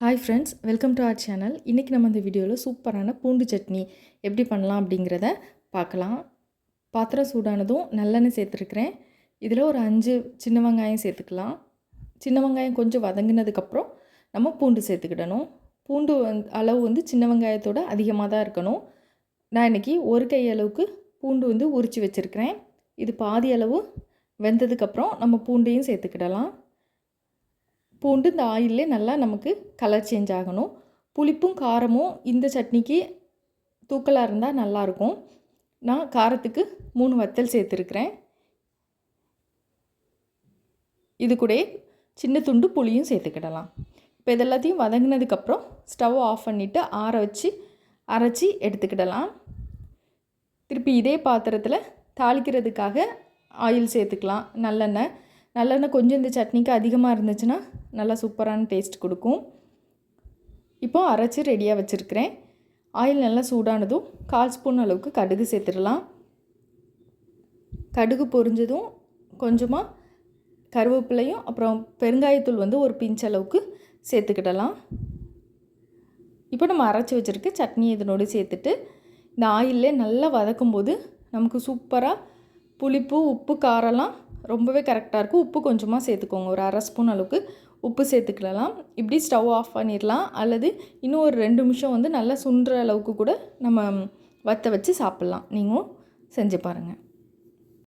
Hi friends welcome to our channel இன்றைக்கி நம்ம இந்த வீடியோவில் சூப்பரான பூண்டு சட்னி எப்படி பண்ணலாம் அப்படிங்கிறத பார்க்கலாம். பாத்திரம் சூடானதும் நல்லெண்ணெய் சேர்த்துருக்குறேன். இதில் ஒரு அஞ்சு சின்ன வெங்காயம் சேர்த்துக்கலாம். சின்ன வெங்காயம் கொஞ்சம் வதங்கினதுக்கப்புறம் நம்ம பூண்டு சேர்த்துக்கிடணும். பூண்டு வந்து அளவு வந்து சின்ன வெங்காயத்தோட அதிகமாக தான் இருக்கணும். நான் இன்றைக்கி ஒரு கை அளவுக்கு பூண்டு வந்து உரித்து வச்சுருக்கிறேன். இது பாதி அளவு வெந்ததுக்கப்புறம் நம்ம பூண்டையும் சேர்த்துக்கிடலாம். பூண்டு இந்த ஆயிலே நல்லா நமக்கு கலர் சேஞ்ச் ஆகணும். புளிப்பும் காரமும் இந்த சட்னிக்கு தூக்கலாக இருந்தால் நல்லாயிருக்கும் நான் காரத்துக்கு மூணு வத்தல் சேர்த்துருக்குறேன். இது கூட சின்ன துண்டு புளியும் சேர்த்துக்கிடலாம். இப்போ இதெல்லாத்தையும் வதங்கினதுக்கப்புறம் ஸ்டவ் ஆஃப் பண்ணிவிட்டு ஆற வச்சு அரைச்சி எடுத்துக்கிடலாம். திருப்பி இதே பாத்திரத்தில் தாளிக்கிறதுக்காக ஆயில் சேர்த்துக்கலாம். நல்லெண்ணெய் நல்லெண்ணெய் கொஞ்சம் இந்த சட்னிக்கு அதிகமாக இருந்துச்சுன்னா நல்லா சூப்பரான டேஸ்ட் கொடுக்கும். இப்போ அரைச்சி ரெடியாக வச்சுருக்கிறேன். ஆயில் நல்லா சூடானதும் கால் ஸ்பூன் அளவுக்கு கடுகு சேர்த்துடலாம். கடுகு பொரிஞ்சதும் கொஞ்சமாக கருவேப்பிலையும் அப்புறம் பெருங்காயத்தூள் வந்து ஒரு பிஞ்ச் அளவுக்கு சேர்த்துக்கிடலாம். இப்போ நம்ம அரைச்சி வச்சுருக்க சட்னி இதனோடு சேர்த்துட்டு இந்த ஆயிலே நல்லா வதக்கும்போது நமக்கு சூப்பராக புளிப்பு உப்பு காரம்லாம் ரொம்பவே கரெக்டாக இருக்கும். உப்பு கொஞ்சமாக சேர்த்துக்கோங்க. ஒரு அரை ஸ்பூன் அளவுக்கு உப்பு சேர்த்துக்கலாம். இப்படி ஸ்டவ் ஆஃப் பண்ணிடலாம். அல்லது இன்னும் ஒரு ரெண்டு நிமிஷம் வந்து நல்லா சுண்டுற அளவுக்கு கூட நம்ம வற்ற வச்சு சாப்பிட்லாம். நீங்களும் செஞ்சு பாருங்கள்